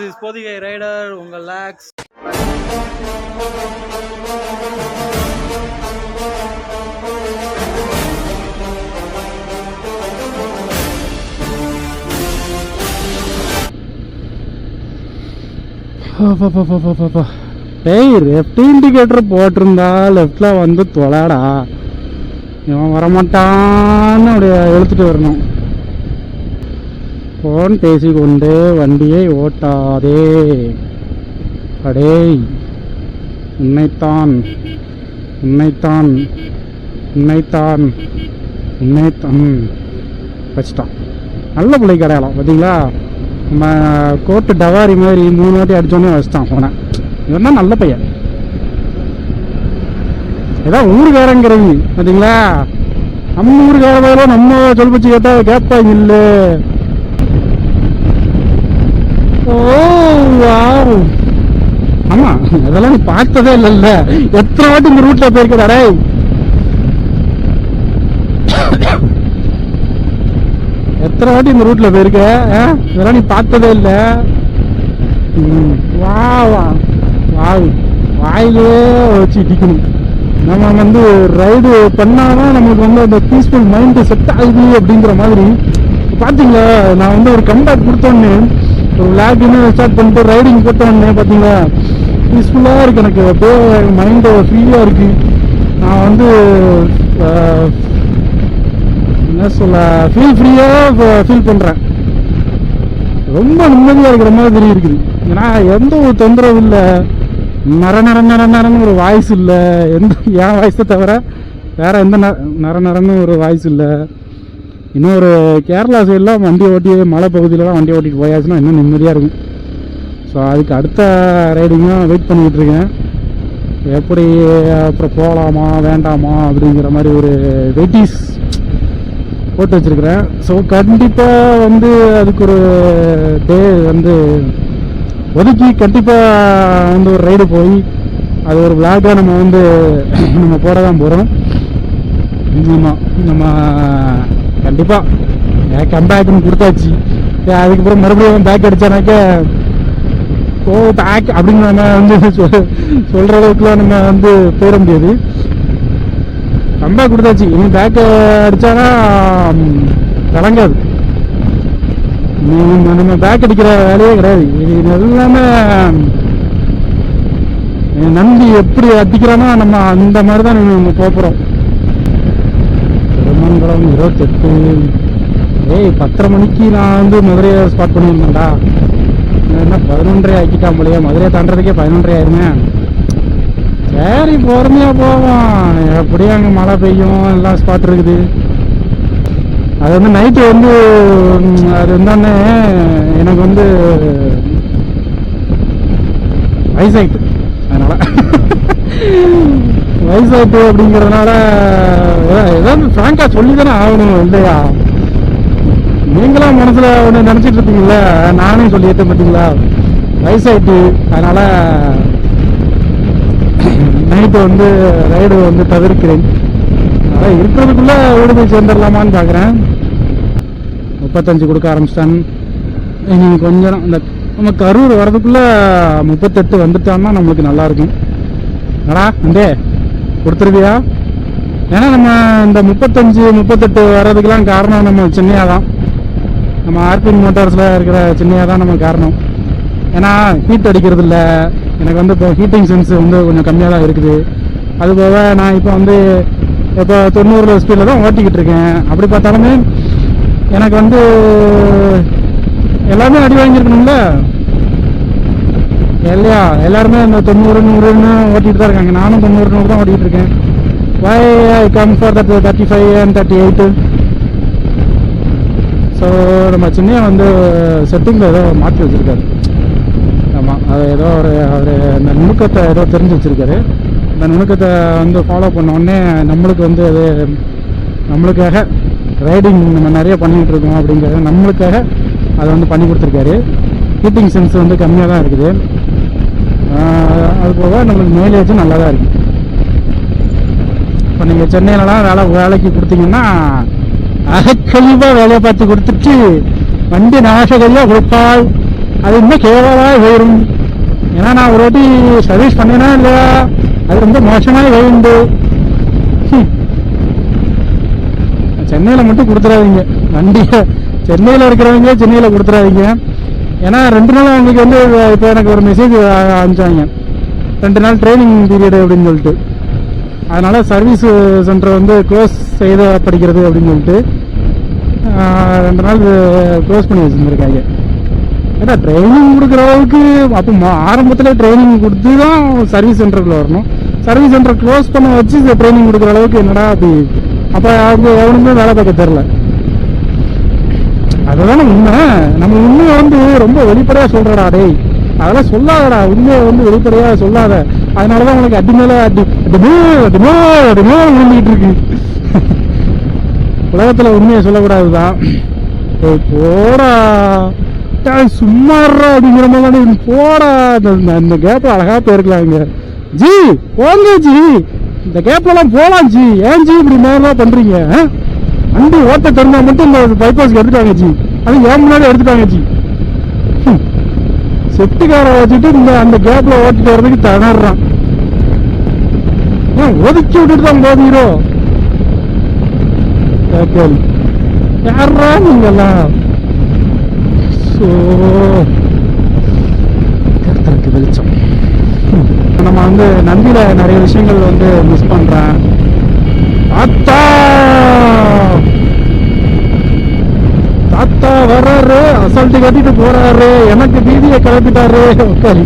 This rider உங்கள் லேக்ஸ் டேய் left indicator போட்டிருந்தா லெஃப்டில் வந்து தொலாடா. இவன் வரமாட்டான்னு அப்படியே எழுத்துட்டு வரணும். ஃபோன் பேசிக்கொண்டு வண்டியை ஓட்டாதே. அடேய் உன்னைத்தான் உன்னைத்தான் உன்னைத்தான் உன்னைத்தான். வச்சிட்டான். நல்ல பிள்ளை அடையாளம் பார்த்தீங்களா? நம்ம கோட்டு டவாரி மாதிரி மூணு வாட்டி அடித்தோடனே வச்சிட்டான் போனேன் இவன் தான் நல்ல பையன். ஏதாவது ஊருக்காரங்கிறவங்க பார்த்தீங்களா? நம்ம ஊருக்காரங்கள நம்ம சொல் கேட்டால் கேட்பாங்க இல்லை. Oh wow. ஆமா அதெல்லாம் நீ பார்த்ததே இல்லைல்ல. எத்தனை வாட்டி இந்த ரூட்ல போயிருக்கடா எத்தனை வாட்டி இந்த ரூட்ல போயிருக்க இதெல்லாம் நீ பார்த்ததே இல்ல. ம், வா வா வாய் வாயிலே வச்சு இடிக்கணும் நம்ம வந்து ரைடு பண்ணாதான் நமக்கு வந்து அந்த பீஸ்ஃபுல் மைண்ட் செட் ஆகுது அப்படிங்கிற மாதிரி. பாத்தீங்களா நான் வந்து ஒரு கம்பேக் கொடுத்தோன்னு ஒரு விளாக்னு ஸ்டார்ட் பண்ணிட்டு ரைடிங் போட்டு வந்தேன் பார்த்தீங்களா பீஸ்ஃபுல்லாக இருக்கு எனக்கு. அப்படியே மைண்டு ஃப்ரீயாக இருக்கு. நான் வந்து என்ன சொல்ல ஃபீல் ஃப்ரீயாக ஃபீல் பண்ணுறேன் ரொம்ப நிம்மதியாக இருக்கிற மாதிரி இருக்குது. ஏன்னா எந்த ஒரு தொந்தரவும் இல்லை. நர நர நர நரன்னு ஒரு வாய்ஸ் இல்லை. எந்த என் வாய்ஸை தவிர வேற எந்த நர நரன்னு ஒரு வாய்ஸ் இல்லை. இன்னும் ஒரு கேரளா சைட்லாம் வண்டி ஓட்டி மலை பகுதியிலலாம் வண்டி ஓட்டிட்டு போயாச்சுன்னா இன்னும் நிம்மதியாக இருக்கும். ஸோ அதுக்கு அடுத்த ரைடிங்காக வெயிட் பண்ணிக்கிட்டு இருக்கேன். எப்படி அப்புறம் போகலாமா வேண்டாமா அப்படிங்கிற மாதிரி ஒரு வெயிட்டிஸ் போட்டு வச்சிருக்கிறேன். ஸோ கண்டிப்பாக வந்து அதுக்கு ஒரு டே வந்து ஒதுக்கி கண்டிப்பாக வந்து ஒரு ரைடு போய் அது ஒரு விளாக்காக நம்ம வந்து நம்ம போட தான் போகிறோம் ஆமாம் நம்ம கண்டிப்பாக கம்பேக்னு கொடுத்தாச்சு. அதுக்கப்புறம் மறுபடியும் பேக் அடிச்சானாக்க ஓ பேக் அப்படின்னு நம்ம வந்து சொல்- சொல்ற அளவுக்குலாம் நம்ம வந்து போயிட முடியாது. கம்பேக் கொடுத்தாச்சு. இனி பேக் அடிச்சானா கலங்காது நம்ம- நம்ம பேக் அடிக்கிற வேலையே கிடையாது. இது எல்லாமே நம்பி எப்படி அடிக்கிறானோ நம்ம அந்த மாதிரி தான் நம்ம போகிறோம் திருமங்கலம் இருபத்தெட்டு. ஏய் பத்தரை மணிக்கு நான் வந்து மதுரையை ஸ்பாட் பண்ணியிருந்தேன்டா. என்ன பதினொன்றரை ஆக்கிட்டான் போலயே. மதுரையை தாண்டதுக்கே பதினொன்றரை ஆயிருமே. சரி பொறுமையா போவோம். எப்படியும் அங்கே மழை பெய்யும். எல்லாம் ஸ்பாட் இருக்குது. அது வந்து நைட்டு வந்து அது இருந்தானே எனக்கு வந்து வயசாயிட்டு அதனால. வயசாயிட்டு அப்படிங்கிறதுனால ஏதாவது ஃப்ராங்காக சொல்லி தானே ஆகணும் இல்லையா? நீங்களாம் மனசில் ஒன்று நினச்சிட்டு இருப்பீங்கல்ல நானே சொல்லிட்டேன் பார்த்தீங்களா வயசாயிட்டு அதனால் நைட்டு வந்து ரைடு வந்து தவிர்க்கிறேன். அதான் இருக்கிறதுக்குள்ளே வீடு போய் சேர்ந்துடலாமான்னு பார்க்குறேன் முப்பத்தஞ்சு கொடுக்க ஆரம்பிச்சிட்டான். இனி கொஞ்சம் இந்த நம்ம கரூர் வர்றதுக்குள்ளே முப்பத்தெட்டு வந்துட்டான்னா நம்மளுக்கு நல்லா இருக்கும். அடா அண்டே கொடுத்துருவியா? ஏன்னா நம்ம இந்த முப்பத்தஞ்சு முப்பத்தெட்டு வர்றதுக்கெல்லாம் காரணம் நம்ம சென்னையாக தான் நம்ம ஆர்பின் மோட்டார்ஸில் இருக்கிற சென்னையாக தான் நம்ம காரணம். ஏன்னா ஹீட் அடிக்கிறது இல்லை எனக்கு வந்து இப்போ ஹீட்டிங் சென்ஸ் வந்து கொஞ்சம் கம்மியாக தான் இருக்குது. அது போக நான் இப்போ வந்து இப்போ தொண்ணூறு ஸ்பீடில் தான் ஓட்டிக்கிட்டு இருக்கேன். அப்படி பார்த்தாலுமே எனக்கு வந்து எல்லாமே அடி வாங்கியிருக்கணும்ல? இல்லையா? எல்லாருமே இந்த தொண்ணூறு நூறுன்னு ஓட்டிட்டு தான் இருக்காங்க. நானும் தொண்ணூறு நூறு தான் ஓட்டிகிட்டு இருக்கேன். Why I come for that thirty five and thirty eight so நம்ம சின்னையா வந்து செட்டிங்கில் ஏதோ மாற்றி வச்சிருக்காரு. ஆமாம் அது ஏதோ ஒரு அவர் அந்த நுணுக்கத்தை ஏதோ தெரிஞ்சு வச்சுருக்காரு. அந்த நுணுக்கத்தை வந்து ஃபாலோ பண்ண உடனே நம்மளுக்கு வந்து அது நம்மளுக்காக ரைடிங் நம்ம நிறைய பண்ணிகிட்டு இருக்கோம் அப்படிங்கிறத நம்மளுக்காக அதை வந்து பண்ணி கொடுத்துருக்காரு. ஹீட்டிங் சென்ஸ் வந்து கம்மியாக தான் இருக்குது. அது போக நம்மளுக்கு மைலேஜும் நல்லா தான் இருக்குது இப்போ நீங்கள் சென்னையிலலாம் வேலை வேலைக்கு கொடுத்தீங்கன்னா அகக்கழிவாக வேலையை பார்த்து கொடுத்துட்டு வண்டி நாசகரியாக கொடுப்பாள். அது இன்னும் கேவலாக போயிடும் ஏன்னா நான் ஒரு வாட்டி சர்வீஸ் பண்ணினா இல்லையா? அது ரொம்ப மோசமாக போயிருந்து. சென்னையில் மட்டும் கொடுத்துறாதீங்க. வண்டியை சென்னையில் இருக்கிறவங்க சென்னையில் கொடுத்துறாதீங்க. ஏன்னா ரெண்டு நாள் அவங்களுக்கு வந்து இப்போ எனக்கு ஒரு மெசேஜ் அனுப்பிச்சாங்க. ரெண்டு நாள் ட்ரைனிங் பீரியடு அப்படின்னு சொல்லிட்டு. அதனால் சர்வீஸ் சென்டர் வந்து க்ளோஸ் செய்த படிக்கிறது அப்படின்னு சொல்லிட்டு ரெண்டு நாள் க்ளோஸ் பண்ணி வச்சுருந்துருக்காங்க. ஏன்னா ட்ரைனிங் கொடுக்குற அளவுக்கு அப்போ ஆரம்பத்தில் ட்ரைனிங் கொடுத்து தான் சர்வீஸ் சென்டருக்குள்ள வரணும். சர்வீஸ் சென்டர் க்ளோஸ் பண்ண வச்சு ட்ரைனிங் கொடுக்குற அளவுக்கு என்னடா அப்படி அப்போ அவங்க எவனுமே வேலை பார்க்க தெரில அதுதானே உண்மை. நம்ம உண்மையை வந்து ரொம்ப வெளிப்படையா சொல்றடா டேய். அதெல்லாம் சொல்லாதடா. உண்மையை வந்து வெளிப்படையா சொல்லாத. அதனாலதான் உனக்கு அடி மேல அடி அடிமோ அடிமோ அடிமோ விழுந்துகிட்டு இருக்கு. உலகத்துல உண்மையை சொல்லக்கூடாதுதான். ஏய், போடா. டேய், சும்மா அப்படிங்கிற மாதிரி தானே போடா. இந்த- இந்த கேப்ல அழகா போயிருக்கலாம் இங்க. ஜி போங்க ஜி. இந்த கேப்ல போகலாம் போலாம் ஜி. ஏன் ஜி இப்படி மேலாம் பண்றீங்க ஆ? ஓட்ட தெரிஞ்சா மட்டும் இந்த பைபாஸ்க்கு எடுத்துட்டாங்க ஜி. அது ஏன் முன்னாடி எடுத்துட்டாங்க ஜி? ஹம். வச்சுட்டு இந்த அந்த கேப்ல ஓட்டிட்டு வர்றதுக்கு திணறான் ஏன் ஒதுக்கி விட்டுட்டு தான் போதீரோ கேட்கல் யாரா நீங்கெல்லாம்? சோ. கருத்தருக்கு வெளிச்சம். நம்ம வந்து நந்தியில நிறைய விஷயங்கள் வந்து மிஸ் பண்றேன். அத்தா பார்த்தா வர்றாரு. அசால்ட்டு கட்டிட்டு போறாரு. எனக்கு பீதியை கிளப்பிட்டாரு. உட்காரி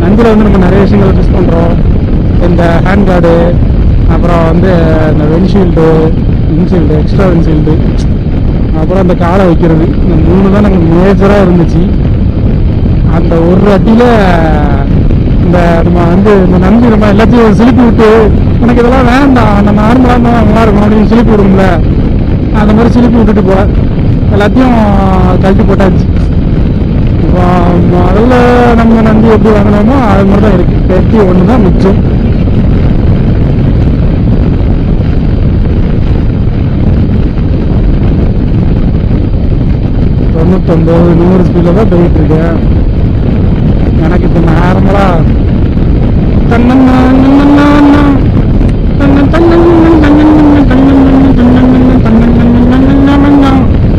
நந்தியில் வந்து நம்ம நிறைய விஷயங்கள் மிஸ் பண்ணுறோம் இந்த ஹேண்ட் கார்டு அப்புறம் வந்து இந்த வென்ஷீல்டு வின்ஷீல்டு எக்ஸ்ட்ரா வின்ஷீல்டு அப்புறம் அந்த காலை வைக்கிறது. இந்த மூணு தான் நாங்கள் மேஜராக இருந்துச்சு. அந்த ஒரு அட்டியில் இந்த நம்ம வந்து இந்த நன்றி நம்ம எல்லாத்தையும் சிலிப்பி விட்டு உனக்கு இதெல்லாம் வேண்டாம் நம்ம நார்மலாக இருந்தால் நல்லா இருக்கும் அப்படின்னு சிலிப்பி விடும்ல. அந்த மாதிரி சிலிப்பி விட்டுட்டு போ எல்லாத்தையும் கழட்டி போட்டாச்சு. இப்போ முதல்ல நம்ம நன்றி எப்படி வாங்கினோமோ அது மாதிரி தான் இருக்குது பெட்டி ஒன்று தான் மிச்சம். தொண்ணூத்தொம்பது நூறு ஸ்பீடில் தான் போயிட்டு இருக்கேன். எனக்கு இப்போ நார்மலா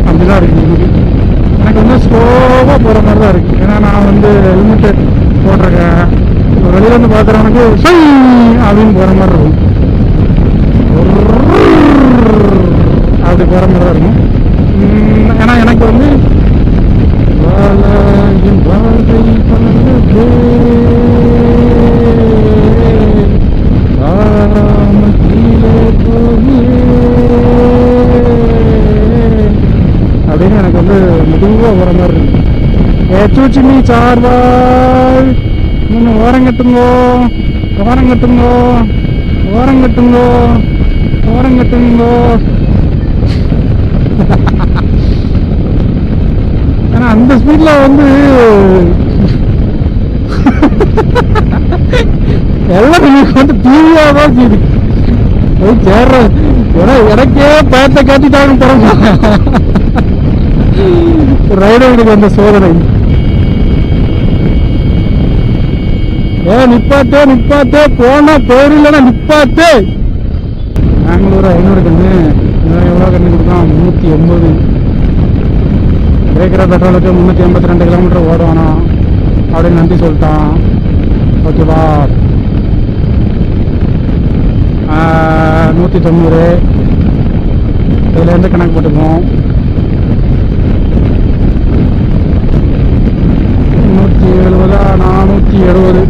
அப்படிதான் இருக்கு எனக்கு வந்து ஸ்லோவாக போகிற மாதிரி தான் இருக்கு ஏன்னா நான் வந்து ஹெல்மெட்டு போட்டிருக்கேன் இப்போ இருந்து பார்க்குறவனுக்கு அப்படின்னு போகிற மாதிரி இருக்கும் அப்படி போகிற மாதிரி தான் இருக்கும் உம், ஏன்னா எனக்கு வந்து வாழாயின் வாழ்வை பலவே வாழாமல் கீழே போயே அப்படின்னு எனக்கு வந்து மெதுவாக வர மாதிரி இருக்கு ஏச்சு நீ சார்வாய் இன்னும் ஓரங்கட்டுங்கோ ஓரங்கட்டுங்கோ ஓரங்கட்டுங்கோ ஓரங்கட்டுங்கோ ஏன்னா அந்த ஸ்பீட்ல வந்து எல்லாம் எனக்கு வந்து தீவியா தான் செய்யுது. போய் சேர்ற ஏன்னா எனக்கே பேத்த காட்டிட்டாங்க பிறகு ரைடர்களுக்கு அந்த சோதனை. ஏ நிப்பாத்தே நிப்பாத்தே போனா போயிடலன்னா நிப்பாத்தே பெங்களூர் ஐநூறு கண்ணு. எவ்வளோ கண்ணு கொடுத்தான்? முந்நூற்றி எண்பது. இருக்கிற பெட்ரோலுக்கு முந்நூற்றி எண்பத்தி ரெண்டு கிலோமீட்டர் ஓடுவானா? அப்படின்னு நன்றி சொல்லிட்டான். ஓகேவா நூற்றி தொண்ணூறு. இதுலேருந்து கணக்கு போட்டுக்குவோம் நூற்றி எழுபதா நானூற்றி எழுபது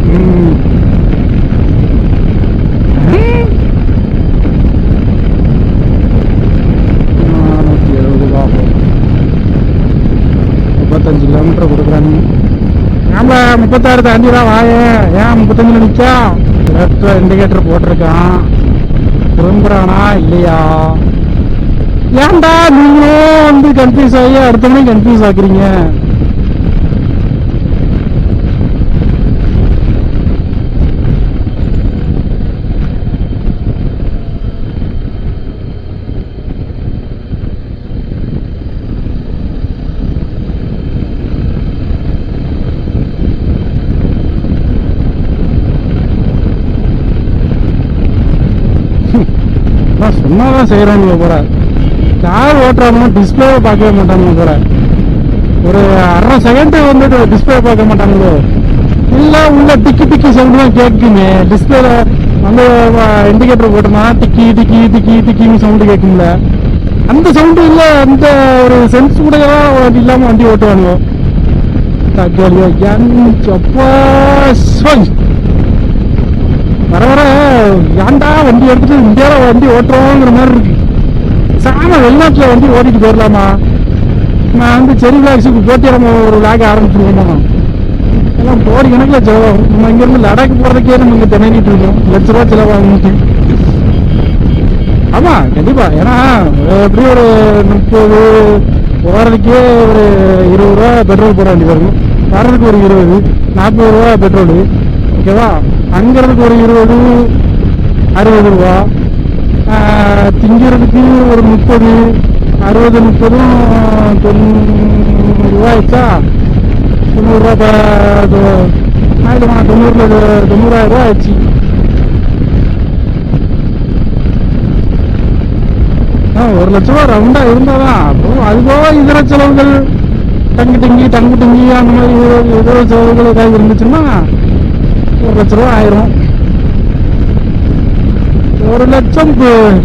நானூற்றி எழுபது ஆகும். முப்பத்தஞ்சு கிலோமீட்டர் கொடுக்குறாங்க ஆமா முப்பத்தாறு தாண்டி ரூபா வாயே. ஏன் முப்பத்தஞ்சுல நிற்கா லெஃப்ட்ல இண்டிகேட்டர் போட்டிருக்கான். திரும்புறானா இல்லையா? ஏன்டா நீங்களும் வந்து கன்ஃபியூஸ் ஆகி அடுத்தவனையும் கன்ஃபியூஸ் ஆக்குறீங்க? சும்மா தான் செய்கிறானுங்க போல. கார் ஓட்டுறவங்க டிஸ்பிளேவை பார்க்கவே மாட்டாங்க போல. ஒரு அரை செகண்டு வந்துட்டு டிஸ்பிளே பார்க்க மாட்டாங்களோ இல்ல உள்ள டிக்கி டிக்கி சவுண்டு தான் கேட்குங்க டிஸ்பிளேல வந்து இண்டிகேட்டர் போட்டோமா டிக்கி டிக்கி டிக்கி டிக்கின்னு சவுண்டு கேட்குங்கள அந்த சவுண்டு இல்லை அந்த ஒரு சென்ஸ் கூட இல்லாமல் வண்டி ஓட்டுவானுங்க தக்காளியோ என் அப்பா சொய். வர வர ஏன்டா வண்டி எடுத்துட்டு இந்தியாவில் வண்டி ஓட்டுறோங்கிற மாதிரி இருக்கு. சாம வெளிநாட்டில் வண்டி ஓட்டிட்டு போயிடலாமா? நான் வந்து செரி விளாக்ஸுக்கு போட்டி நம்ம ஒரு விளாக் ஆரம்பிச்சிருவோமா எல்லாம் கோடி கணக்கில் செலவாகும். நம்ம இங்கிருந்து லடாக் போகிறதுக்கே நம்ம இங்கே திணறிட்டு இருக்கோம். லட்ச ரூபா செலவாகும் ஆமா கண்டிப்பாக ஏன்னா எப்படி ஒரு முப்பது போகிறதுக்கே ஒரு இருபது ரூபா பெட்ரோல் போட வேண்டியது இருக்கும். வர்றதுக்கு ஒரு இருபது நாற்பது ரூபா பெட்ரோல். ஓகேவா? தங்கிறதுக்கு ஒரு இருபது அறுபது ரூபா. ஆஹ், திங்கிறதுக்கு ஒரு முப்பது அறுபது முப்பதும் தொண்ணூறு ரூபா ஆயிடுச்சா? தொண்ணூறுரூவா ஆயிடுமா? தொண்ணூறுல தொண்ணூறாயிரம் ரூபா ஆயிடுச்சு. ஒரு லட்ச ரூபா ரவுண்டா இருந்தாதான். அப்போ அது போக இதர செலவுகள் தங்கு டிங்கி தங்கு டிங்கி அந்த மாதிரி இதர- இதர செலவுகள் ஏதாவது இருந்துச்சுன்னா ஒரு லட்ச ரூபா ஆயிரும். ஒரு லட்சம் போ-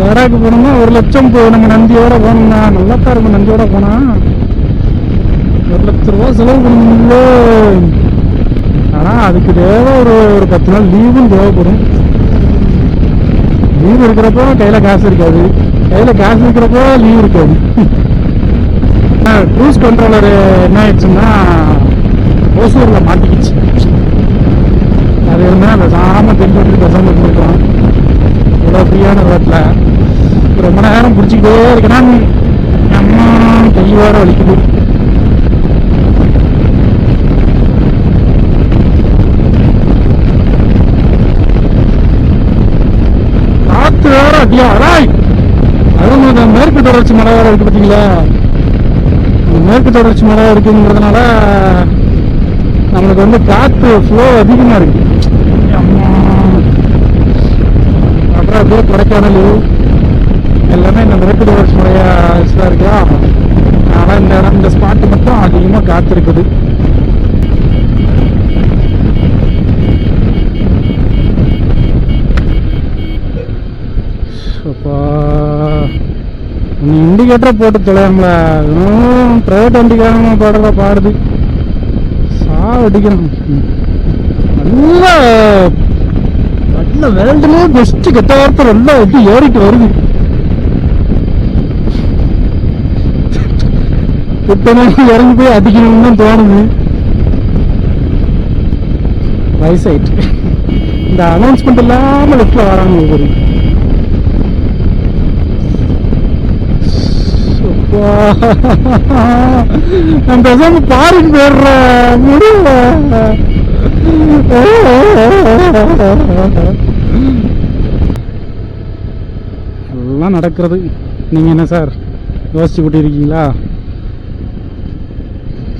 லடாக்கு போனோம்னா ஒரு லட்சம் போ நம்ம நந்தியோட போனோம்னா நல்லா தான் இருக்கும் நந்தியோட போனா. ஒரு லட்ச ரூபா செலவு பண்ணீங்களோ ஆனா அதுக்கு தேவை ஒரு ஒரு பத்து நாள் லீவும் தேவைப்படும். லீவ் இருக்கிறப்போ கையில காசு இருக்காது. கையில காசு இருக்கிறப்போ லீவ் இருக்காது. க்ரூஸ் கண்ட்ரோலர் என்ன ஆயிடுச்சுன்னா ஓசூர்ல மாட்டிக்கிச்சு. அது இருந்தால் அந்த சாம தென்பட்டு பேசாம இருந்திருக்கலாம் இவ்வளோ ஃப்ரீயான ரோட்டில் ரொம்ப நேரம் பிடிச்சிக்கிட்டே இருக்கேன்னா நம்ம கை வலிக்குது. காற்று வேற அடியா. ராய்! அதுவும் மேற்கு தொடர்ச்சி மழை வேற இருக்கு பார்த்தீங்களா மேற்கு தொடர்ச்சி மழை இருக்குங்கிறதுனால நம்மளுக்கு வந்து காற்று ஃப்ளோ அதிகமாக இருக்கு அம்மா. அப்புறம் அப்படியே கொடைக்கானல் எல்லாமே இந்த மேற்கு தொடர்ச்சி முறையாக இருக்கா? ஆனால் இந்த இடம் இந்த ஸ்பாட்டு மட்டும் அதிகமாக காத்திருக்குது. நீ இண்டிகேட்டரை போட்டு தொலையாமல. பிரைவேட் வண்டிக்காரங்க பாடுற பாடுது. சா அடிக்கணும் நல்ல நல்ல வேர்ல்டுலேயே பெஸ்ட் கெட்ட வார்த்தை நல்லா எப்படி ஏறிட்டு வருது. இத்தனை இறங்கி போய் அடிக்கணும்னு தோணுது. வயசாயிட்டு. இந்த அனௌன்ஸ்மெண்ட் இல்லாம லிஃப்ட்ல வராங்க ஒவ்வொரு. அப்பா. பாருங்க போயிடுற முடியல. இதெல்லாம் நடக்கிறது. நீங்கள் என்ன சார்? யோசிச்சு விட்டு இருக்கீங்களா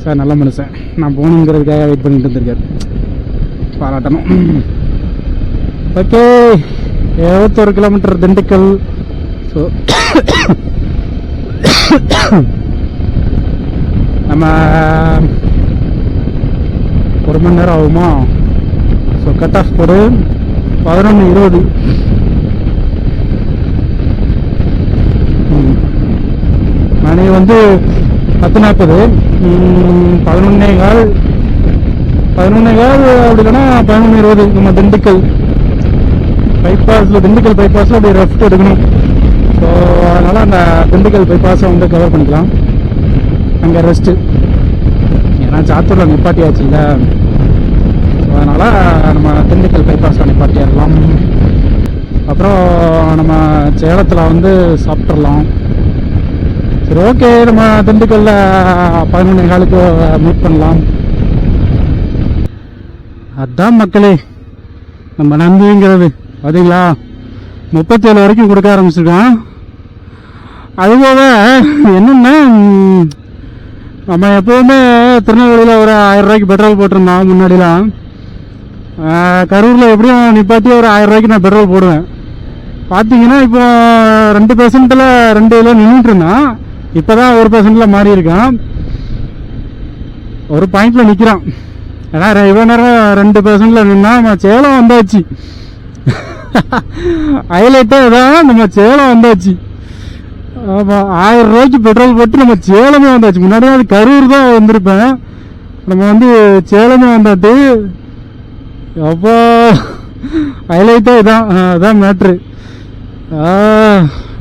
சார் நல்ல மனுஷன். நான் போகணுங்கிறதுக்காக வெயிட் பண்ணிட்டு இருந்திருக்காரு. பாராட்டணும். ஓகே எழுபத்தொரு கிலோமீட்டர் திண்டுக்கல். ஸோ நம்ம ஒரு மணி நேரம் ஆகுமா? ஸோ கட் ஆஃப் போடு. பதினொன்று இருபது ம். மணி வந்து பத்து நாற்பது பதினொன்னே கால். பதினொன்னே கால் அப்படி இல்லைன்னா பதினொன்று இருபது. நம்ம திண்டுக்கல். பைபாஸில் திண்டுக்கல் பைபாஸில் அப்படியே லெஃப்ட் எடுக்கணும். ஸோ அதனால் அந்த திண்டுக்கல் பைபாஸை வந்து கவர் பண்ணிக்கலாம். அங்கே ரெஸ்ட்டு ஏன்னா சாத்தூரில் நிப்பாட்டியாச்சு இல்லை. ஸோ அதனால் நம்ம திண்டுக்கல் பைபாஸில் நிப்பாட்டிடலாம் அப்புறம் நம்ம சேலத்தில் வந்து சாப்பிட்றலாம் சரி ஓகே நம்ம திண்டுக்கல்ல பதினொன்று காலுக்கு மீட் பண்ணலாம். அதான் மக்களே நம்ம நம்பிங்கிறது பார்த்தீங்களா முப்பத்தேழு வரைக்கும் கொடுக்க ஆரம்பிச்சிருக்கான். அதுபோக என்னென்னா? நம்ம எப்போவுமே திருநெல்வேலியில் ஒரு ஆயிரம் ரூபாய்க்கு பெட்ரோல் போட்டிருந்தோம் முன்னாடிலாம். கரூரில் எப்படியும் நிப்பாட்டி ஒரு ஆயிரம் ரூபாய்க்கு நான் பெட்ரோல் போடுவேன். பார்த்தீங்கன்னா இப்போ ரெண்டு பெர்சன்ட்டில் ரெண்டு இதில் நின்றுட்டு இப்போ தான் ஒரு பெர்சன்ட்டில் மாறி இருக்கான். ஒரு பாயிண்ட்ல நிற்கிறான் ஏன்னா ரெ- இவ்வளோ நேரம் ரெண்டு பெர்சன்ட்ல நின்னா நம்ம சேலம் வந்தாச்சு. ஹைலைட்டே தான் நம்ம சேலம் வந்தாச்சு. ஆமா ஆயிரம் ரூபாய்க்கு பெட்ரோல் போட்டு நம்ம சேலமே வந்தாச்சு. முன்னாடியே அது கரூர் தான் வந்திருப்பேன். நம்ம வந்து சேலமே வந்தாட்டு அப்போ ஹைலைட்டே இதான். அதான் மேட்ரு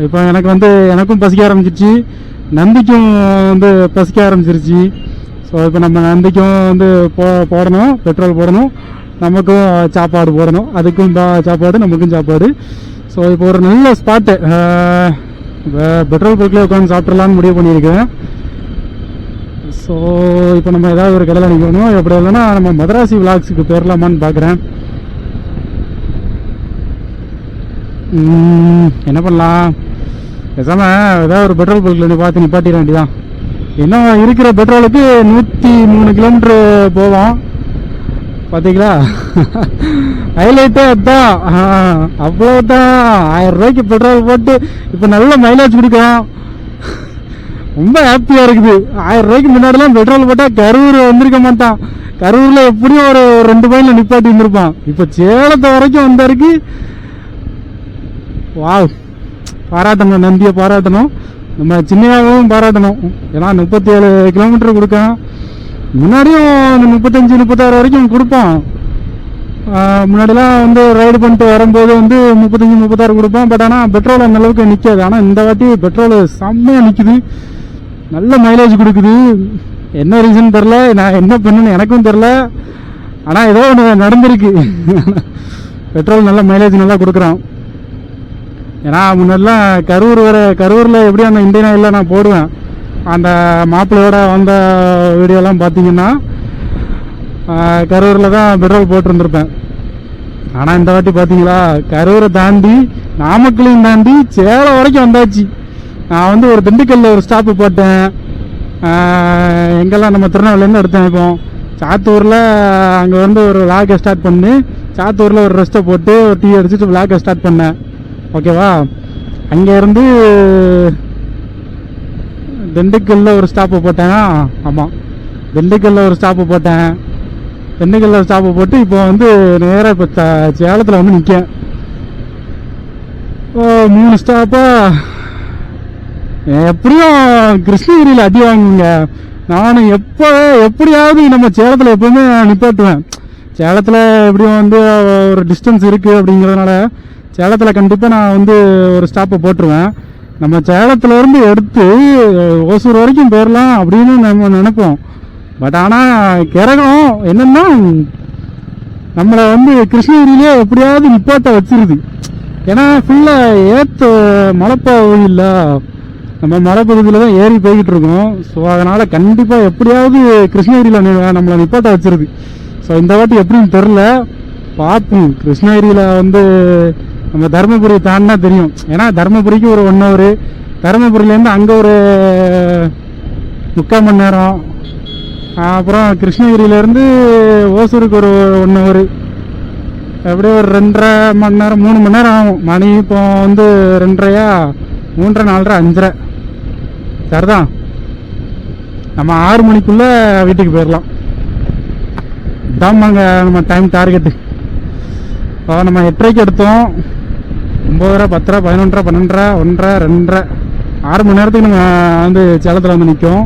இப்போ எனக்கு வந்து எனக்கும் பசிக்க ஆரம்பிச்சிச்சு நந்திக்கும் வந்து பசிக்க ஆரம்பிச்சிருச்சு. ஸோ இப்போ நம்ம நந்திக்கும் வந்து போ போடணும் பெட்ரோல் போடணும் நமக்கும் சாப்பாடு போடணும். அதுக்கும் சாப்பாடு நமக்கும் சாப்பாடு. ஸோ இப்போ ஒரு நல்ல ஸ்பாட்டு பெட்ரோல் பங்க்லேயே உட்காந்து சாப்பிட்றலான்னு முடிவு பண்ணியிருக்கேன். ஸோ இப்போ நம்ம ஏதாவது ஒரு கடையில் நிற்கணும் எப்படி இல்லைன்னா நம்ம மதராசி விலாக்ஸுக்கு போயிடலாமான்னு பார்க்குறேன் என்ன பண்ணலாம்? பேசாம ஏதாவது ஒரு பெட்ரோல் பங்க்ல பார்த்து நிப்பாட்டிட வேண்டியதான் இன்னும் இருக்கிற பெட்ரோலுக்கு நூற்றி மூணு கிலோமீட்டர் போவோம். பார்த்தீங்களா ஹைலைட்டே அதான். ஆ, அவ்வளவுதான். ஆயிரம் ரூபாய்க்கு பெட்ரோல் போட்டு இப்போ நல்ல மைலேஜ் கொடுக்கும் ரொம்ப ஹாப்பியாக இருக்குது. ஆயிரம் ரூபாய்க்கு முன்னாடிலாம் பெட்ரோல் போட்டால் கரூர் வந்திருக்க மாட்டான். கரூரில் எப்படியும் ஒரு ஒரு ரெண்டு பையில நிப்பாட்டி இருந்திருப்பான். இப்போ சேலத்தை வரைக்கும் வந்தாருக்கு. வாவ் பாராட்டணும் நம்பியை பாராட்டணும். நம்ம சின்னையாகவும் பாராட்டணும். ஏன்னா முப்பத்தி ஏழு கிலோமீட்டர் கொடுக்கான் முன்னாடியும் அந்த முப்பத்தஞ்சு முப்பத்தாறு வரைக்கும் கொடுப்பான். முன்னாடிலாம் வந்து ரைடு பண்ணிட்டு வரும்போது வந்து முப்பத்தஞ்சு முப்பத்தாறு கொடுப்பான். பட் ஆனால் பெட்ரோல் அந்த அளவுக்கு நிற்காது ஆனால் இந்த வாட்டி பெட்ரோல் செம்மையாக நிற்குது நல்ல மைலேஜ் கொடுக்குது. என்ன ரீசன் தெரில நான் என்ன பண்ணுன்னு எனக்கும் தெரில ஆனால் ஏதோ ஒன்று நடந்திருக்கு. பெட்ரோல் நல்ல மைலேஜ் நல்லா கொடுக்குறான். ஏன்னா முன்னாடிலாம் கரூர் வர கரூரில் எப்படி அந்த இந்தியன் ஆயிலில் நான் போடுவேன்? அந்த மாப்பிள்ளையோட வந்த வீடியோலாம் பார்த்தீங்கன்னா கரூரில் தான் பெட்ரோல் போட்டிருந்துருப்பேன். ஆனால் இந்த வாட்டி பார்த்தீங்களா கரூரை தாண்டி நாமக்கலையும் தாண்டி சேலம் வரைக்கும் வந்தாச்சு. நான் வந்து ஒரு திண்டுக்கல்ல ஒரு ஸ்டாப்பு போட்டேன். எங்கெல்லாம் நம்ம திருநெல்வேலியிலேருந்து எடுத்தேன் இப்போ. சாத்தூரில் அங்கே வந்து ஒரு விளாகை ஸ்டார்ட் பண்ணி சாத்தூரில் ஒரு ரெஸ்ட்டை போட்டு ஒரு டீ அடிச்சுட்டு விளாகை ஸ்டார்ட் பண்ணேன். ஓகேவா? அங்கேருந்து திண்டுக்கல்ல ஒரு ஸ்டாப்பு போட்டேன். ஆமாம் திண்டுக்கல்ல ஒரு ஸ்டாப்பு போட்டேன். திண்டுக்கல்ல ஸ்டாப்பு போட்டு இப்போ வந்து நேராக இப்போ சேலத்தில் வந்து நிற்கேன் ஓ மூணு ஸ்டாப்பா எப்படியும் கிருஷ்ணகிரியில் அடி வாங்குங்க. நான் எப்போ எப்படியாவது நம்ம சேலத்தில் எப்பவுமே நிப்பாட்டுவேன். சேலத்தில் எப்படியும் வந்து ஒரு டிஸ்டன்ஸ் இருக்குது அப்படிங்கிறதுனால சேலத்தில் கண்டிப்பாக நான் வந்து ஒரு ஸ்டாப்பை போட்டுருவேன். நம்ம சேலத்துலேருந்து எடுத்து ஓசூர் வரைக்கும் போயிடலாம் அப்படின்னு நம்ம நினைப்போம். பட் ஆனால் கிரகம் என்னென்னா நம்மளை வந்து கிருஷ்ணகிரியிலே எப்படியாவது நிப்பாட்ட வச்சிருது. ஏன்னா ஃபுல்லாக ஏற்ற மலைப்பகுதி இல்லை. நம்ம மலைப்பகுதியில் தான் ஏறி போய்கிட்டு இருக்கோம். ஸோ அதனால் கண்டிப்பாக எப்படியாவது கிருஷ்ணகிரியில் நம்மளை நிப்பாட்ட வச்சிருது. ஸோ இந்த வாட்டி எப்படின்னு தெரில பார்ப்போம். கிருஷ்ணகிரியில் வந்து நம்ம தருமபுரி தாண்டினா தெரியும். ஏன்னா தருமபுரிக்கு ஒரு ஒன் ஹவர் தருமபுரியிலேருந்து அங்கே ஒரு முக்கால் மணி நேரம். அப்புறம் கிருஷ்ணகிரியிலேருந்து ஓசூருக்கு ஒரு ஒன் ஹவர் எப்படியும் ஒரு ரெண்டரை மணி நேரம் மூணு மணி நேரம் ஆகும். மணி இப்போ வந்து ரெண்டரையா மூன்றரை நாலரை அஞ்சரை. சரிதான் நம்ம ஆறு மணிக்குள்ளே வீட்டுக்கு போயிடலாம் இதாம்மாங்க நம்ம டைம் டார்கெட்டு இப்போ நம்ம எட்டரைக்கு எடுத்தோம். ஒன்போதரை பத்து ரூபா பதினொன்றரை பன்னெண்டரை ஒன்றரை ரெண்டரை. ஆறு மணி நேரத்துக்கு நம்ம வந்து சேலத்தில் வந்து நிற்கும்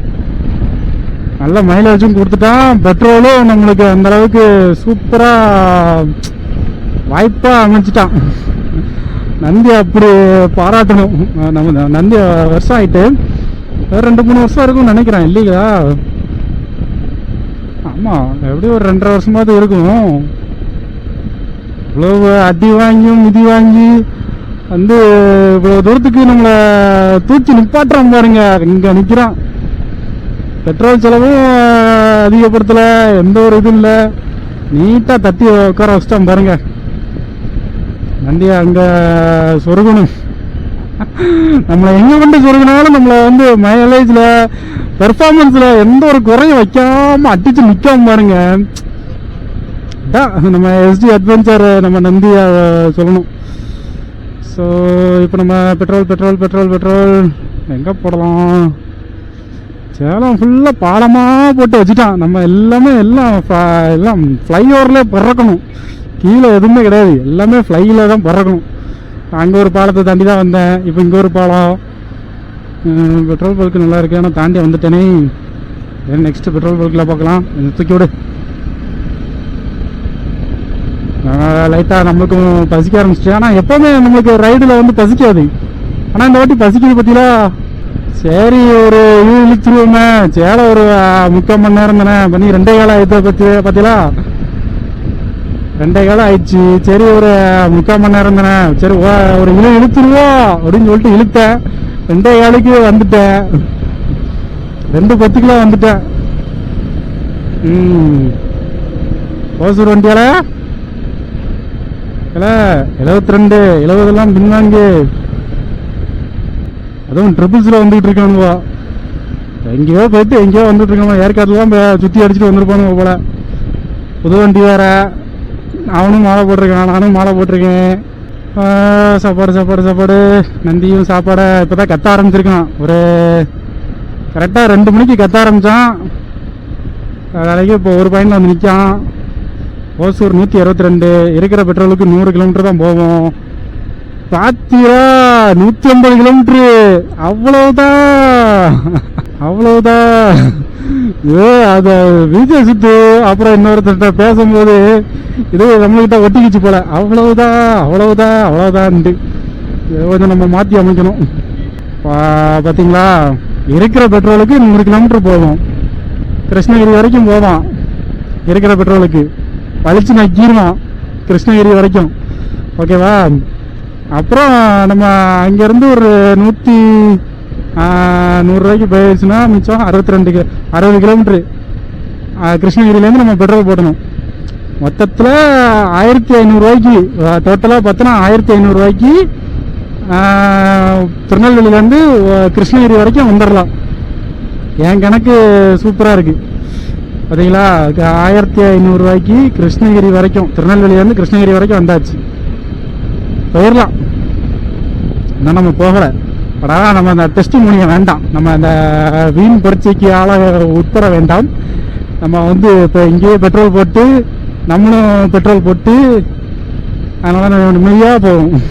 நல்ல மைலேஜும் கொடுத்துட்டான் பெட்ரோலும் நம்மளுக்கு அந்த அளவுக்கு சூப்பராக வாய்ப்பாக அமைச்சிட்டான் நந்தி அப்படி பாராட்டணும். நம்ம நந்தி வருஷம் ஆயிட்டு வேற ரெண்டு மூணு வருஷம் இருக்கும்னு நினைக்கிறேன். இல்லைங்களா? ஆமாம் எப்படியும் ஒரு ரெண்டரை வருஷமாவது இருக்கும். இவ்வளோ அடி வாங்கியும் மிதி வாங்கி வந்து இவ்வளோ தூரத்துக்கு நம்மளை தூக்கி நிப்பாட்டுறோம் பாருங்க. இங்க நிக்கிறான். பெட்ரோல் செலவும் அதிகப்படுத்தலை. எந்த ஒரு இதுவும் இல்லை. நீட்டா தட்டி உட்கார வச்சிட்டோம் பாருங்க. வண்டியை அங்க சொருகணும். நம்மளை எங்க கொண்டு சொருகினாலும் நம்மள வந்து மைலேஜ்ல பெர்ஃபார்மன்ஸ்ல எந்த ஒரு குறையும் வைக்காம அடித்து நிக்காம பாருங்க. நம்ம எஸ்டி அட்வென்ச்சர் நம்ம நந்தியை சொல்லணும். ஸோ இப்போ நம்ம பெட்ரோல் பெட்ரோல் பெட்ரோல் பெட்ரோல் எங்கே போடலாம்? சேலம் ஃபுல்லாக பாலமாக போட்டு வச்சுட்டான். நம்ம எல்லாமே எல்லாம் எல்லாம் ஃப்ளைஓவரில் பறக்கணும். கீழே எதுவுமே கிடையாது. எல்லாமே ஃப்ளையில் தான் பிறக்கணும். அங்கே ஒரு பாலத்தை தாண்டி தான் வந்தேன். இப்போ இங்கே ஒரு பாலம். பெட்ரோல் பல்க்கு நல்லா இருக்கு. ஆனால் தாண்டி வந்துட்டேனே. நெக்ஸ்ட் பெட்ரோல் பல்கில் பார்க்கலாம். தூக்கி விடு. லைட்டாக நம்மளுக்கும் பசிக்க ஆரம்பிச்சிச்சு. ஆனால் எப்போவுமே நம்மளுக்கு ரைடில் வந்து பசிக்காது. ஆனால் இந்த வாட்டி பசிக்குது பார்த்தீங்களா சரி ஒரு இது இழுச்சிருவோமே சேலம் ஒரு முக்கால் மணி நேரம் தானே. பண்ணி ரெண்டே காலம் ஆயிடுத்த பற்றி பார்த்தீங்களா ரெண்டே காலம் ஆயிடுச்சு. சரி ஒரு முக்கால் மணி நேரம் தானே. சரி ஓ- ஒரு இழு இழுத்துருவோம் அப்படின்னு சொல்லிட்டு இழுத்தேன். ரெண்டே காலுக்கு வந்துட்டேன். ரெண்டு பத்துக்குள்ள வந்துட்டேன். ம். ஓசூர் வண்டியால எழுபத்தி ரெண்டு எழுபதெல்லாம் பின்வாங்கு. அதுவும் ட்ரிபிள்ஸில் வந்துகிட்டு இருக்கானுவா. எங்கேயோ போயிட்டு எங்கேயோ வந்துட்டு இருக்கான் ஏற்காடுலாம் சுற்றி சுத்தி அடிச்சுட்டு வந்திருப்பானுங்க போல. புது வண்டி வேற. அவனும் மாலை போட்டிருக்கான் நானும் மாலை போட்டிருக்கேன். சாப்பாடு சாப்பாடு சாப்பாடு. நந்தியும் சாப்பாடை இப்பதான் கத்த ஆரம்பிச்சிருக்கான். ஒரு கரெக்டாக ரெண்டு மணிக்கு கத்த ஆரம்பிச்சான். வேலைக்கு இப்போ ஒரு பாயிண்ட்ல வந்து நிற்கான். ஓசூர் நூற்றி அறுபத்தி ரெண்டு இருக்கிற பெட்ரோலுக்கு நூறு கிலோமீட்டர் தான் போவோம். பாத்தீரா நூற்றி ஐம்பது கிலோமீட்ரு அவ்வளவுதான். அவ்வளவுதான். ஏ அதை விஜய் சித்து அப்புறம் இன்னொருத்தர்கிட்ட பேசும்போது இது நம்மகிட்ட ஒட்டிக்கிச்சு போல. அவ்வளவுதான் அவ்வளவுதான் அவ்வளவுதான்ட்டு. கொஞ்சம் நம்ம மாற்றி அமைக்கணும். பா- இருக்கிற பெட்ரோலுக்கு நூறு கிலோமீட்டர் போகும் கிருஷ்ணகிரி வரைக்கும் போவான் இருக்கிற பெட்ரோலுக்கு. பளிச்சு நக்கிடுவான் கிருஷ்ணகிரி வரைக்கும். ஓகேவா? அப்புறம் நம்ம அங்கேருந்து ஒரு நூற்றி நூறுரூவாய்க்கு போயிடுச்சுன்னா மிச்சம் அறுபத்தி ரெண்டு அறுபது கிலோமீட்ரு கிருஷ்ணகிரியிலேருந்து நம்ம பெட்ரோல் போடணும் மொத்தத்தில் ஆயிரத்தி ஐநூறுரூவாய்க்கு டோட்டலாக பார்த்தோன்னா ஆயிரத்தி ஐநூறுரூவாய்க்கு திருநெல்வேலியிலேருந்து கிருஷ்ணகிரி வரைக்கும் வந்துடலாம். என் கணக்கு சூப்பராக இருக்குது பார்த்தீங்களா ஆயிரத்தி ஐநூறுரூவாய்க்கு கிருஷ்ணகிரி வரைக்கும் திருநெல்வேலியிலேருந்து கிருஷ்ணகிரி வரைக்கும் வந்தாச்சு. போயிடலாம் இன்னும் நம்ம போகலை. படா நம்ம அந்த டெஸ்ட் மூலியம் வேண்டாம். நம்ம அந்த வீண் பரீட்சைக்கு ஆளாக உட்பட வேண்டாம். நம்ம வந்து இப்போ இங்கேயே பெட்ரோல் போட்டு நம்மளும் பெட்ரோல் போட்டு அதனால நிம்மதியாக போவோம்.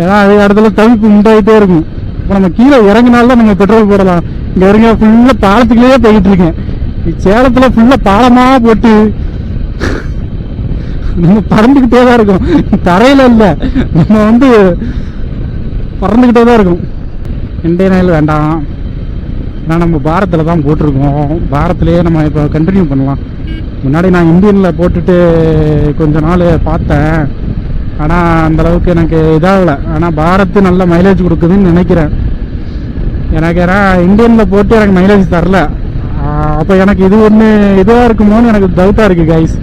ஏன்னா அதே இடத்துல தவிப்பு உண்டாகிட்டே இருக்கும். இப்போ நம்ம கீழே இறங்கினால்தான் நம்ம பெட்ரோல் போடலாம். இங்கே இறங்க ஃபுல்லாக பாலத்துக்குள்ளேயே போயிட்டு இருக்கேன். சேலத்தில் ஃபுல்லாக பாலமாக போட்டு நம்ம பறந்துக்கிட்டே தான் இருக்கும். தரையில இல்ல. நம்ம வந்து பறந்துக்கிட்டே தான் இருக்கும். இண்டியன் ஆயில் வேண்டாம். ஆனால் நம்ம பாரத்தில் தான் போட்டிருக்கோம். பாரத்திலேயே நம்ம இப்போ கண்டினியூ பண்ணலாம். முன்னாடி நான் இந்தியனில் போட்டுட்டு கொஞ்ச நாள் பார்த்தேன். ஆனால் அந்த அளவுக்கு எனக்கு இதாகலை. ஆனால் பாரத்து நல்ல மைலேஜ் கொடுக்குதுன்னு நினைக்கிறேன். எனக்கு ஏன்னா இந்தியனில் போட்டு எனக்கு மைலேஜ் தரல. அப்போ எனக்கு இது ஒன்று இதுவாக இருக்குமோன்னு எனக்கு டவுட்டாக இருக்குது கைஸ்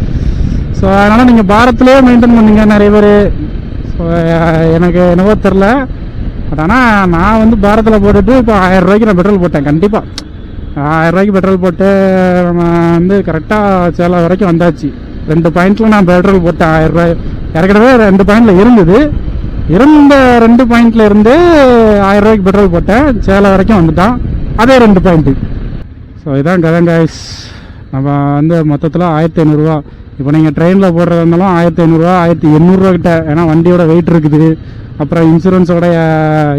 ஸோ அதனால் நீங்கள் பாரத்திலே மெயின்டைன் பண்ணீங்க நிறைய பேர். ஸோ எனக்கு என்னவோ தெரில பட் ஆனால் நான் வந்து பாரத்தில் போட்டுட்டு இப்போ ஆயிரம் ரூபாய்க்கு நான் பெட்ரோல் போட்டேன் கண்டிப்பாக ஆயிரம் ரூபாய்க்கு பெட்ரோல் போட்டு நம்ம வந்து கரெக்டாக சேலம் வரைக்கும் வந்தாச்சு. ரெண்டு பாயிண்ட்ல நான் பெட்ரோல் போட்டேன் ஆயிரம் ரூபாய். ஏற்கனவே ரெண்டு பாயிண்டில் இருந்தது. இருந்த ரெண்டு பாயிண்ட்ல இருந்து ஆயிரம் ரூபாய்க்கு பெட்ரோல் போட்டேன் சேலம் வரைக்கும் வந்துட்டான். அதே ரெண்டு பாயிண்ட்டு ஸோ இதான் கதை guys. நம்ம வந்து மொத்தத்தில் ஆயிரத்தி ஐநூறுரூவா இப்போ நீங்கள் ட்ரெயினில் போடுறதா இருந்தாலும் ஆயிரத்தி ஐநூறுரூவா ஆயிரத்தி எண்ணூறுரூவா கிட்ட. ஏன்னா வண்டியோட வெயிட் இருக்குது. அப்புறம் இன்சூரன்ஸோடைய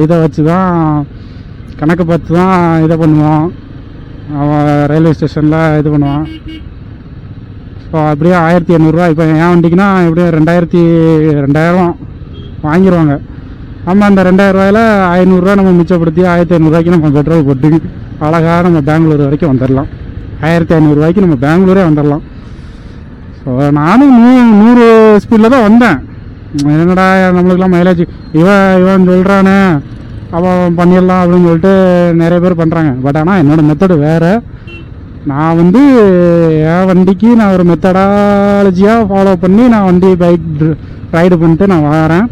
இதை வச்சு தான் கணக்கு பார்த்து தான் இதை பண்ணுவான் அவன் ரயில்வே ஸ்டேஷனில் இது பண்ணுவான் ஸோ அப்படியே ஆயிரத்தி எண்ணூறுரூவா இப்போ என் வண்டிக்குன்னா எப்படியும் ரெண்டாயிரத்தி ரெண்டாயிரம் வாங்கிடுவாங்க ஆமாம் அந்த ரெண்டாயிரம் ரூபாயில ஐநூறுரூவா நம்ம மிச்சப்படுத்தி ஆயிரத்தி ஐநூறுரூவாய்க்கு நம்ம பெட்ரோல் போட்டு அழகாக நம்ம பெங்களூர் வரைக்கும் வந்துடலாம் ஆயிரத்தி ஐநூறுரூவாய்க்கு நம்ம பெங்களூரே வந்துடலாம் ஸோ நானும் நூ நூறு ஸ்பீடில் தான் வந்தேன். என்னடா நம்மளுக்கெல்லாம் மைலேஜ் இவன் இவன் சொல்கிறானே அவன் பண்ணிடலாம் அப்படின்னு சொல்லிட்டு நிறைய பேர் பண்ணுறாங்க பட் ஆனால் என்னோட மெத்தடு வேறு. நான் வந்து என் வண்டிக்கு நான் ஒரு மெத்தடாலஜியாக ஃபாலோ பண்ணி நான் வண்டி பைக் ரைடு பண்ணிட்டு நான் வரேன்.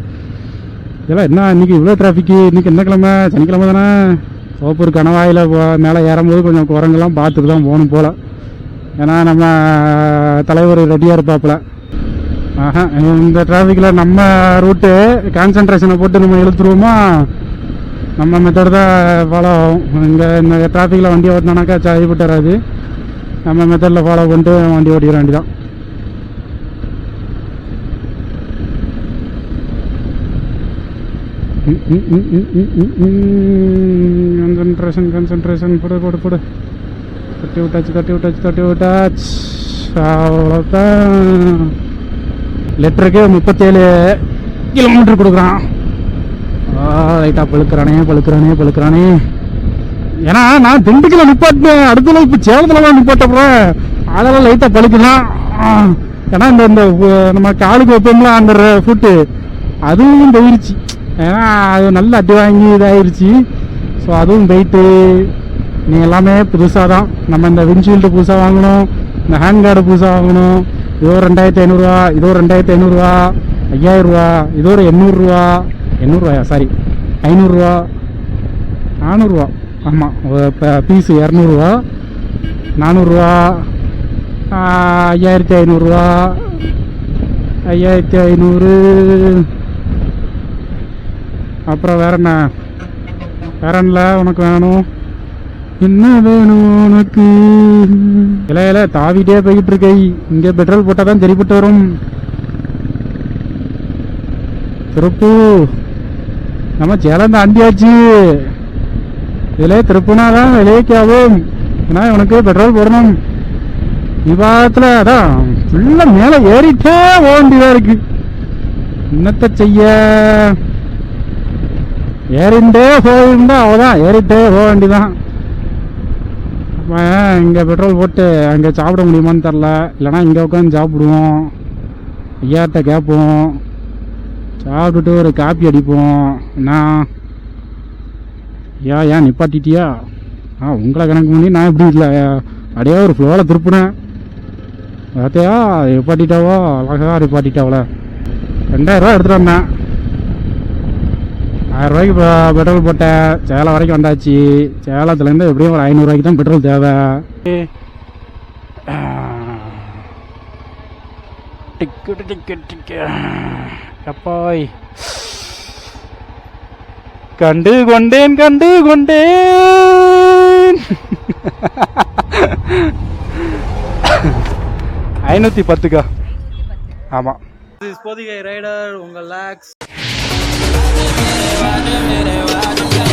இதெல்லாம் என்ன இன்னைக்கு இவ்வளோ டிராஃபிக்கு இன்னைக்கு என்ன கிழமை? சனிக்கிழமை தானே? சோப்பூர் கணவாயில் மேலே ஏறும்போது கொஞ்சம் குரங்கெல்லாம் பார்த்துட்டு தான் போகணும் போல். ஏன்னா நம்ம தலைவர் ரெடியாக இருப்பாப்புல. ஆஹா இந்த டிராஃபிக்கில் நம்ம ரூட்டு கான்சன்ட்ரேஷனை போட்டு நம்ம இழுத்துருவோமா? நம்ம மெத்தட் தான் ஃபாலோ ஆகும். இங்கே இந்த டிராஃபிக்கில் வண்டி ஓட்டினாக்கா சரிப்பட்டு வராது நம்ம மெத்தடில் ஃபாலோ பண்ணிட்டு வண்டி ஓட்டிக்கிற வேண்டியதான் கன்சன்ட்ரேஷன் கன்சன்ட்ரேஷன் போடு போடு போடு தட்டி விட்டாச்சு தட்டி விட்டாச்சு தட்டி விட்டாச்சு அவ்வளோதான் லிட்டருக்கு முப்பத்தேழு கிலோமீட்டர் கொடுக்குறான். லைட்டாக பழுக்கிறானே பழுக்கிறானே பழுக்கிறானே. ஏன்னா நான் திண்டுக்கல நிப்பாட்டினேன் அடுத்த இப்போ சேலத்தில் தான் நிப்பாட்டப்புறேன் அதெல்லாம் லைட்டாக பழுக்கலாம் ஏன்னா இந்த இந்த நம்ம காலுக்கு வைப்போம்ல அந்த ஃபுட்டு அதுவும் போயிருச்சு ஏன்னா அது நல்ல அடி வாங்கி இதாயிருச்சு. ஸோ அதுவும் போயிட்டு நீ எல்லாமே புதுசாக தான் நம்ம இந்த விண்ட்ஷீல்டு புதுசாக வாங்கணும் இந்த ஹேண்ட் கார்டு புதுசாக வாங்கணும். இதோ ரெண்டாயிரத்தி ஐநூறுரூவா இதோ ரெண்டாயிரத்தி ஐநூறுரூவா ஐயாயிரரூவா இதோ ஒரு எண்ணூறுரூவா எண்ணூறுரூவாயா? சாரி ஐநூறுரூவா நானூறுரூவா. ஆமாம் இப்போ பீஸு இரநூறுவா நானூறுரூவா ஐயாயிரத்தி ஐநூறுரூவா ஐயாயிரத்தி ஐநூறு அப்புறம் வேற என்ன? வேற என்ன உனக்கு வேணும். என்ன வேணும் உனக்கு? இலையில இல்ல தாவிட்டே போய்கிட்டு இருக்கை. இங்க பெட்ரோல் போட்டால் தான் தெரிப்பட்டு வரும். திருப்பு. நம்ம சேலம் தாண்டியாச்சு இதிலே திருப்புனாதான் விலைக்கு ஆகும் ஏன்னா உனக்கு பெட்ரோல் போடணும். விவாதத்தில் அதான் ஃபுல்லாக மேலே ஏறிட்டே ஓண்டிதான் வேண்டியதாக இருக்கு. என்னத்தை செய்ய? ஏறிண்டே போயிருந்தா அவதான் ஏறிட்டே போக வேண்டிதான் அவன் இங்கே பெட்ரோல் போட்டு அங்கே சாப்பிட முடியுமான்னு தெரில இல்லைனா இங்கே உட்காந்து சாப்பிடுவோம். ஐயாட்ட கேட்போம். சாப்பிட்டுட்டு ஒரு காப்பி அடிப்போம். என்ன ஐயா ஏன் நிப்பாட்டிட்டியா? ஆ உங்களை கணக்கு பண்ணி நான் எப்படி இல்லை. அப்படியே ஒரு ஃப்ளோவில் திருப்பினேன். பார்த்தியா? நிப்பாட்டிட்டாவோ? அழகாக நிப்பாட்டிட்டாவில் ரெண்டாயிரரூவா எடுத்துகிட்டு வந்தேன். ஆயிரம் ரூபாய்க்கு இப்போ பெட்ரோல் போட்டேன் சேலம் வரைக்கும் வந்தாச்சு. சேலத்துலேருந்து எப்படியும் ஒரு ஐநூறுரூவாய்க்கு தான் பெட்ரோல் தேவை. டிக்கெட்டு டிக்கெட் டிக்கெட் எப்பாய் கண்டு கொண்டேன் கண்டு கொண்டேன். ஐநூற்றி பத்துக்கா? ஆமாம் This போதிகை ரைடர் உங்கள் lakhs watch them, hit it.